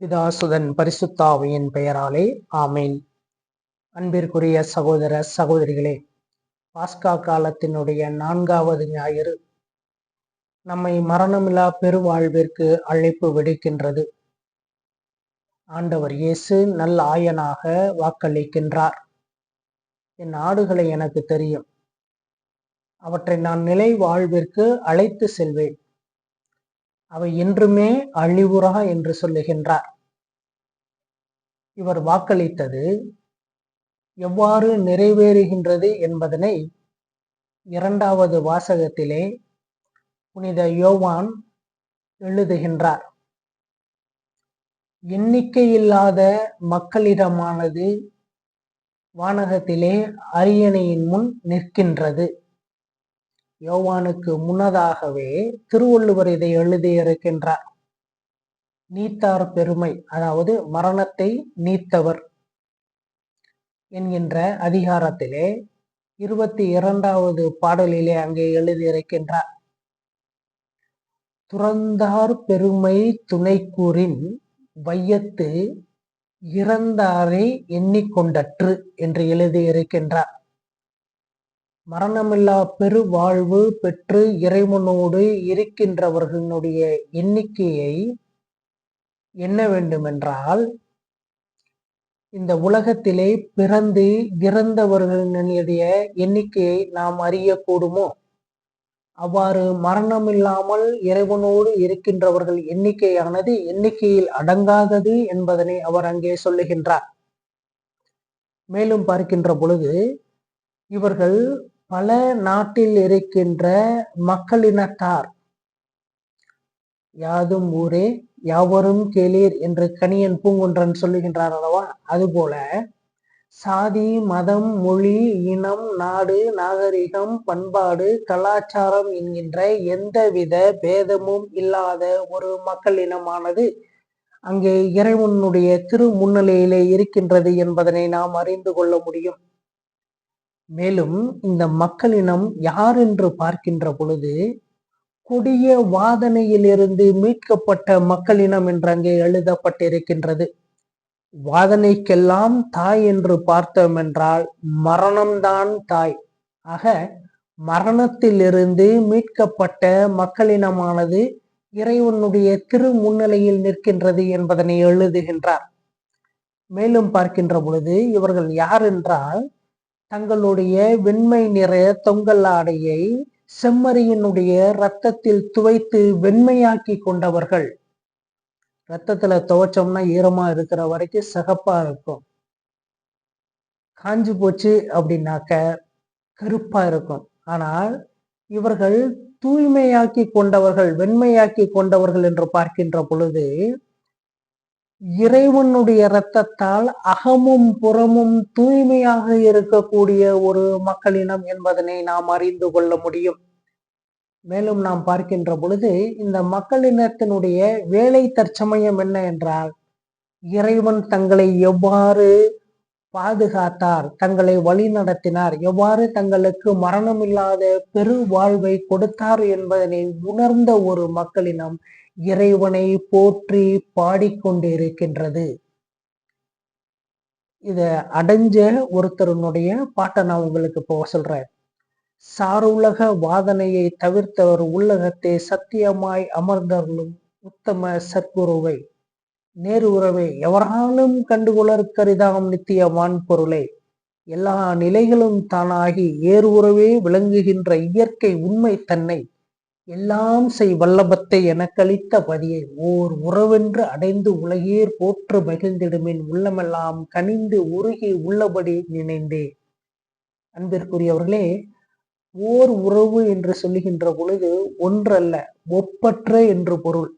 பிதாசுதன் பரிசுத்தாவியின் பெயராலே ஆமேன். அன்பிற்குரிய சகோதர சகோதரிகளே பாஸ்கா காலத்தினுடைய நான்காவது ஞாயிறு நம்மை மரணமில்லா பெருவாழ்விற்கு அழைப்பு விடுக்கின்றது. ஆண்டவர் இயேசு நல்ல ஆயனாக வாக்களிக்கின்றார். என் ஆடுகளை எனக்கு தெரியும். அவற்றை நான் நிலை வாழ்விற்கு அழைத்து செல்வேன். அவை என்றுமே அழிவுறா என்று சொல்லுகின்றார். இவர் வாக்களித்தது எவ்வாறு நிறைவேறுகின்றது என்பதனை இரண்டாவது வாசகத்திலே புனித யோவான் எழுதுகின்றார். எண்ணிக்கையில்லாத மக்களிடமானது வானகத்திலே அரியணையின் முன் நிற்கின்றது. யோவானுக்கு முன்னதாகவே திருவள்ளுவர் இதை எழுதியிருக்கின்றார் நீத்தார் பெருமை அதாவது மரணத்தை நீத்தவர் என்கின்ற அதிகாரத்திலே இருபத்தி இரண்டாவது பாடலிலே அங்கே எழுதியிருக்கின்றார் துறந்தார் பெருமை துணை கூறின் வையத்து இறந்தாரை எண்ணிக்கொண்டற்று என்று எழுதியிருக்கின்றார் மரணமில்லா பெருவாழ்வு பெற்று இறைவனோடு இருக்கின்றவர்களுடைய எண்ணிக்கையை என்ன வேண்டுமென்றால் இந்த உலகத்திலே பிறந்து இறந்தவர்களுடைய எண்ணிக்கையை நாம் அறியக்கூடுமோ? அவ்வாறு மரணமில்லாமல் இறைவனோடு இருக்கின்றவர்கள் எண்ணிக்கையானது எண்ணிக்கையில் அடங்காதது என்பதனை அவர் அங்கே சொல்லுகின்றார். மேலும் பார்க்கின்ற பொழுது இவர்கள் பல நாட்டில் இருக்கின்ற மக்களினத்தார். யாதும் ஊரே யாவரும் கேளீர் என்று கணியன் பூங்குன்றன் சொல்லுகின்றார் அல்லவா? அதுபோல சாதி மதம் மொழி இனம் நாடு நாகரிகம் பண்பாடு கலாச்சாரம் என்கின்ற எந்தவித பேதமும் இல்லாத ஒரு மக்கள் இனமானது அங்கே இறைவனுடைய திரு முன்னிலையிலே இருக்கின்றது என்பதனை நாம் அறிந்து கொள்ள முடியும். மேலும் இந்த மக்களினம் யார் என்று பார்க்கின்ற பொழுது கொடிய வாதனையிலிருந்து மீட்கப்பட்ட மக்களினம் என்று அங்கே எழுதப்பட்டிருக்கின்றது. வாதனைக்கெல்லாம் தாய் என்று பார்த்தோம் என்றால் மரணம்தான் தாய். ஆக மரணத்திலிருந்து மீட்கப்பட்ட மக்களினமானது இறைவனுடைய திரு முன்னிலையில் நிற்கின்றது என்பதனை எழுதுகின்றார். மேலும் பார்க்கின்ற பொழுது இவர்கள் யார் என்றால் தங்களுடைய வெண்மை நிற தொங்கல் ஆடையை செம்மறியினுடைய ரத்தத்தில் துவைத்து வெண்மையாக்கி கொண்டவர்கள். ரத்தத்துல துவைச்சோம்னா ஈரமா இருக்கிற வரைக்கும் சிகப்பா இருக்கும். காஞ்சு போச்சு அப்படின்னாக்க கருப்பா இருக்கும். ஆனால் இவர்கள் தூய்மையாக்கி கொண்டவர்கள் வெண்மையாக்கி கொண்டவர்கள் என்று பார்க்கின்ற பொழுது இறைவனுடைய இரத்தத்தால் அகமும் புறமும் தூய்மையாக இருக்கக்கூடிய ஒரு மக்களினம் என்பதனை நாம் அறிந்து கொள்ள முடியும். மேலும் நாம் பார்க்கின்ற பொழுது இந்த மக்களினத்தினுடைய வேலை தற்சமயம் என்ன என்றால் இறைவன் தங்களை எவ்வாறு பாதுகாத்தார் தங்களை வழி நடத்தினார் எவ்வாறு தங்களுக்கு மரணமில்லாத பெரு வாழ்வை கொடுத்தார் என்பதனை உணர்ந்த ஒரு மக்களினம் இறைவனை போற்றி பாடிக்கொண்டிருக்கின்றது. இத அடைஞ்ச ஒருத்தருனுடைய பாட்டை நான் உங்களுக்கு இப்போ சொல்றேன். சாருலக வாதனையை தவிர்த்தவர் உள்ளகத்தை சத்தியமாய் அமர்ந்தவர்களும் உத்தம சத்குருவை. நேரு உறவை எவராலும் கண்டுகொளற்கரிதாம் நித்திய வான் பொருளை. எல்லா நிலைகளும் தானாகி ஏறு உறவே விளங்குகின்ற இயற்கை உண்மை தன்னை எல்லாம் செய் வல்லபத்தை எனக்களித்த பதியை ஓர் உறவென்று அடைந்து உலகீர் போற்று மகிழ்ந்திடுமின் உள்ளமெல்லாம் கனிந்து உருகி உள்ளபடி நினைந்தே. அன்பிற்குரியவர்களே ஓர் உறவு என்று சொல்லுகின்ற பொழுது ஒன்றல்ல ஒப்பற்ற என்று பொருள்.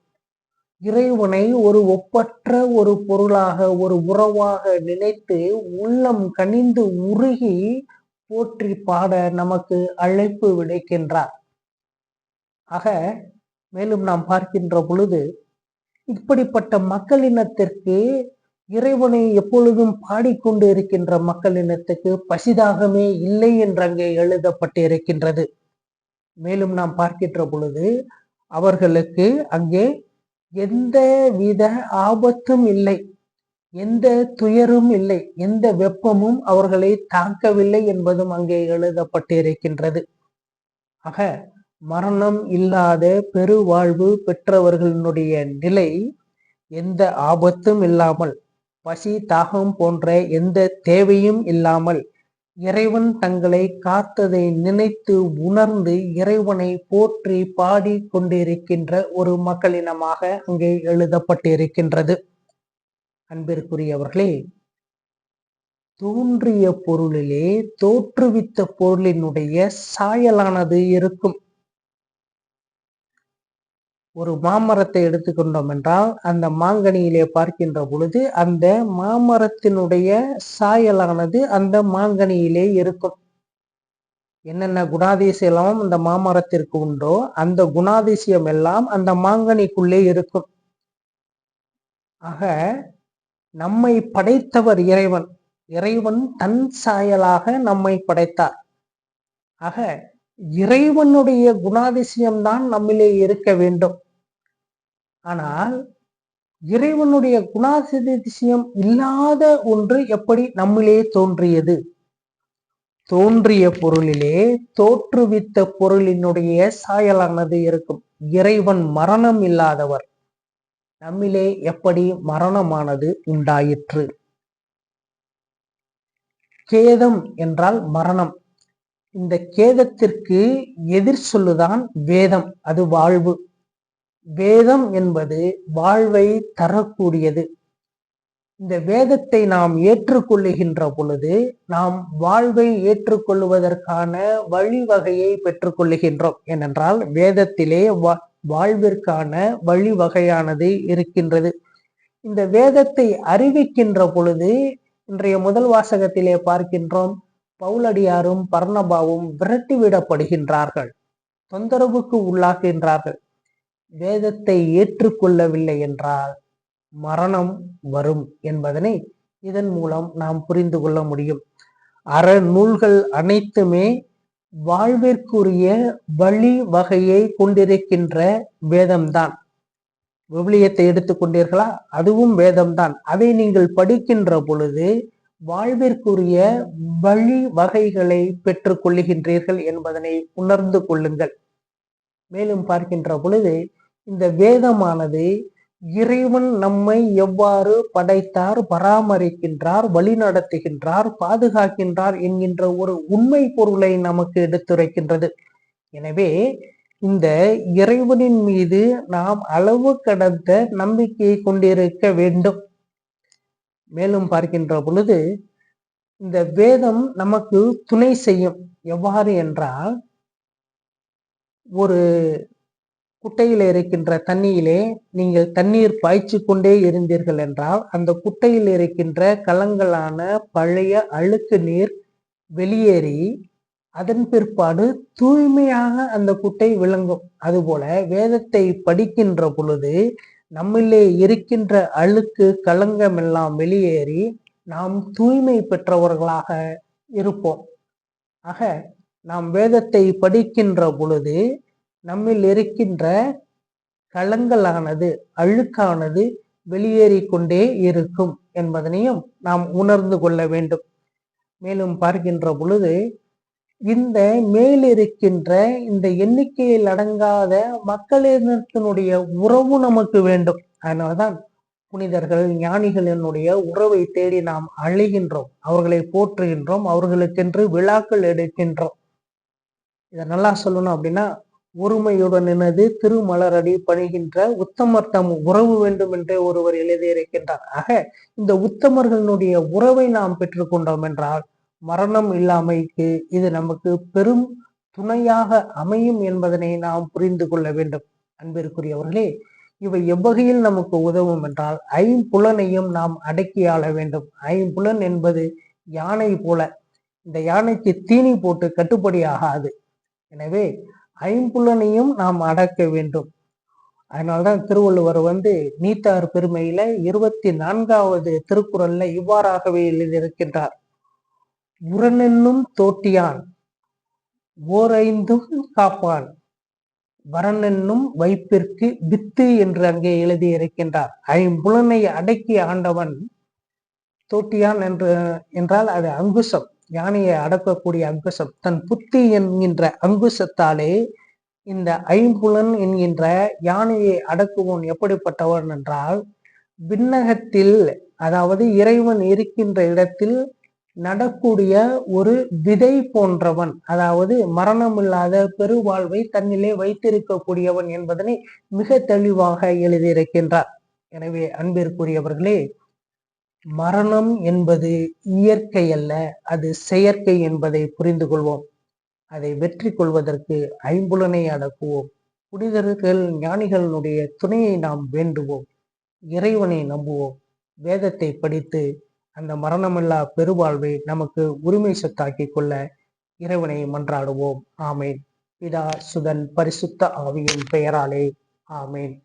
இறைவனை ஒரு ஒப்பற்ற ஒரு பொருளாக ஒரு உறவாக நினைத்து உள்ளம் கனிந்து உருகி போற்றி பாட நமக்கு அழைப்பு விடைக்கின்றார். ஆக மேலும் நாம் பார்க்கின்ற பொழுது இப்படிப்பட்ட மக்களினத்திற்கு இறைவனை எப்பொழுதும் பாடிக்கொண்டு இருக்கின்ற மக்களினத்துக்கு பசிதாகமே இல்லை என்று அங்கே எழுதப்பட்டு இருக்கின்றது மேலும் நாம் பார்க்கின்ற பொழுது அவர்களுக்கு அங்கே எந்த வித ஆபத்தும் இல்லை. எந்த துயரும் இல்லை. எந்த வெப்பமும் அவர்களை தாக்கவில்லை என்பதும் அங்கே எழுதப்பட்டிருக்கின்றது. ஆக மரணம் இல்லாத பெருவாழ்வு பெற்றவர்களினுடைய நிலை எந்த ஆபத்தும் இல்லாமல் பசி தாகம் போன்ற எந்த தேவையும் இல்லாமல் இறைவன் தங்களை காத்ததை நினைத்து உணர்ந்து இறைவனை போற்றி பாடி கொண்டிருக்கின்ற ஒரு மக்களினமாக அங்கே எழுதப்பட்டிருக்கின்றது. அன்பிற்குரியவர்களே தோன்றிய பொருளிலே தோற்றுவித்த பொருளினுடைய சாயலானது இருக்கும். ஒரு மாமரத்தை எடுத்துக்கொண்டோம் என்றால் அந்த மாங்கனியிலே பார்க்கின்ற பொழுது அந்த மாமரத்தினுடைய சாயலானது அந்த மாங்கனியிலே இருக்கும். என்னென்ன குணாதிசயம் அந்த மாமரத்திற்கு உண்டோ அந்த குணாதிசயம் எல்லாம் அந்த மாங்கனிக்குள்ளே இருக்கும். ஆக நம்மை படைத்தவர் இறைவன். இறைவன் தன் சாயலாக நம்மை படைத்தார். ஆக இறைவனுடைய குணாதிசயம்தான் நம்மிலே இருக்க வேண்டும். ஆனால் இறைவனுடைய குணாதிசயம் இல்லாத ஒன்று எப்படி நம்மிலே தோன்றியது? தோன்றிய பொருளிலே தோற்றுவித்த பொருளினுடைய சாயலானது இருக்கும். இறைவன் மரணம் இல்லாதவர் நம்மிலே எப்படி மரணமானது உண்டாயிற்று? கேதம் என்றால் மரணம். இந்த கேதத்திற்கு எதிர் சொல்லுதான் வேதம் அது வாழ்வு. வேதம் என்பது வாழ்வை தரக்கூடியது. இந்த வேதத்தை நாம் ஏற்றுக்கொள்ளுகின்ற பொழுது நாம் வாழ்வை ஏற்றுக்கொள்வதற்கான வழிவகையை பெற்றுக்கொள்ளுகின்றோம். ஏனென்றால் வேதத்திலே வாழ்விற்கான வழிவகையானது இருக்கின்றது. இந்த வேதத்தை அறிவிக்கின்ற பொழுது இன்றைய முதல் வாசகத்திலே பார்க்கின்றோம் பவுலடியாரும் பர்ணபாவும் விரட்டிவிடப்படுகின்றார்கள். தொந்தரவுக்கு உள்ளாகின்றார்கள். வேதத்தை ஏற்றுக்கொள்ளவில்லை என்றால் மரணம் வரும் என்பதனை இதன் மூலம் நாம் புரிந்து கொள்ள முடியும். அற நூல்கள் அனைத்துமே வாழ்விற்குரிய வழி வகையை கொண்டிருக்கின்ற வேதம்தான். விவிலியத்தை எடுத்துக்கொண்டீர்களா அதுவும் வேதம்தான். அதை நீங்கள் படிக்கின்ற பொழுது வாழ்விற்குரிய வழி வகைகளை பெற்றுக் கொள்ளுகின்றீர்கள் என்பதனை உணர்ந்து கொள்ளுங்கள். மேலும் பார்க்கின்ற பொழுது இந்த வேதமானது இறைவன் நம்மை எவ்வாறு படைத்தார் பராமரிக்கின்றார் வழிநடத்துகின்றார் பாதுகாக்கின்றார் என்கின்ற ஒரு உண்மை பொருளை நமக்கு எடுத்துரைக்கின்றது. எனவே இந்த இறைவனின் மீது நாம் அளவு கடந்த நம்பிக்கையை கொண்டிருக்க வேண்டும். மேலும் பார்க்கின்ற பொழுது இந்த வேதம் நமக்கு துணை செய்யும். எவ்வாறு என்றால் ஒரு குட்டையில் இருக்கின்ற தண்ணியிலே நீங்கள் தண்ணீர் பாய்ச்சி கொண்டே இருந்தீர்கள் என்றால் அந்த குட்டையில் இருக்கின்ற கலங்களான பழைய அழுக்கு நீர் வெளியேறி அதன் பிற்பாடு தூய்மையாக அந்த குட்டை விளங்கும். அதுபோல வேதத்தை படிக்கின்ற பொழுது நம்மிலே இருக்கின்ற அழுக்கு களங்கம் எல்லாம் வெளியேறி நாம் தூய்மை பெற்றவர்களாக இருப்போம். ஆக நாம் வேதத்தை படிக்கின்ற பொழுது நம்மில் இருக்கின்ற களங்களானது அழுக்கானது வெளியேறிக்கொண்டே இருக்கும் என்பதனையும் நாம் உணர்ந்து கொள்ள வேண்டும். மேலும் பார்க்கின்ற பொழுது இந்த மேலிருக்கின்ற இந்த எண்ணிக்கையில் அடங்காத மக்களினத்தினுடைய உறவு நமக்கு வேண்டும். அதனால்தான் புனிதர்கள் ஞானிகளினுடைய உறவை தேடி நாம் அழைகின்றோம். அவர்களை போற்றுகின்றோம் அவர்களுக்கென்று விழாக்கள் எடுக்கின்றோம். இதை நல்லா சொல்லணும் அப்படின்னா ஒருமையுடன் எனது திருமலரடி பணிகின்ற உத்தமர் தம் உறவு வேண்டும் என்றே ஒருவர் எழுதியிருக்கின்றார். ஆக இந்த உத்தமர்களுடைய உறவை நாம் பெற்றுக்கொண்டோம் என்றால் மரணம் இல்லாமைக்கு இது நமக்கு பெரும் துணையாக அமையும் என்பதனை நாம் புரிந்து கொள்ள வேண்டும். அன்பிற்குரியவர்களே இவை எவ்வகையில் நமக்கு உதவும் என்றால் ஐம்புலனையும் நாம் அடக்கியாள வேண்டும். ஐம்புலன் என்பது யானை போல. இந்த யானைக்கு தீனி போட்டு கட்டுப்படி ஆகாது. எனவே ஐம்புலனையும் நாம் அடக்க வேண்டும். அதனால்தான் திருவள்ளுவர் வந்து நீத்தார் பெருமையில இருபத்தி நான்காவது திருக்குறள்ல இவ்வாறாகவே எழுதியிருக்கின்றார். உரனென்னும் தோட்டியான் ஓரைந்தும் காப்பான். வரனென்னும் வைப்பிற்கு வித்து என்று அங்கே எழுதியிருக்கின்றார் ஐம்புலனை அடக்கி ஆண்டவன் தோட்டியான் என்று என்றால் அது அங்குசம் யானையை அடக்கக்கூடிய அங்குசம். தன் புத்தி என்கின்ற அங்குசத்தாலே இந்த ஐம்புலன் என்கின்ற யானையை அடக்குவோன் எப்படிப்பட்டவன் என்றால் விண்ணகத்தில் அதாவது இறைவன் இருக்கின்ற இடத்தில் நடக்கூடிய ஒரு விதை போன்றவன் அதாவது மரணமில்லாத பெருவாழ்வை தன்னிலே வைத்திருக்கக்கூடியவன் என்பதனை மிக தெளிவாக எழுதியிருக்கின்றார். எனவே அன்பிற்குரியவர்களே மரணம் என்பது இயற்கை அல்ல அது செயற்கை என்பதை புரிந்து கொள்வோம். அதை வெற்றி கொள்வதற்கு ஐம்புலனை அடக்குவோம். புனிதர்கள் ஞானிகளுடைய துணையை நாம் வேண்டுவோம். இறைவனை நம்புவோம். வேதத்தை படித்து அந்த மரணமில்லா பெருவாழ்வை நமக்கு உரிமை சொத்தாக்கி கொள்ள இறைவனை மன்றாடுவோம். ஆமேன். பிதா சுதன் பரிசுத்த ஆவியின் பெயராலே. ஆமேன்.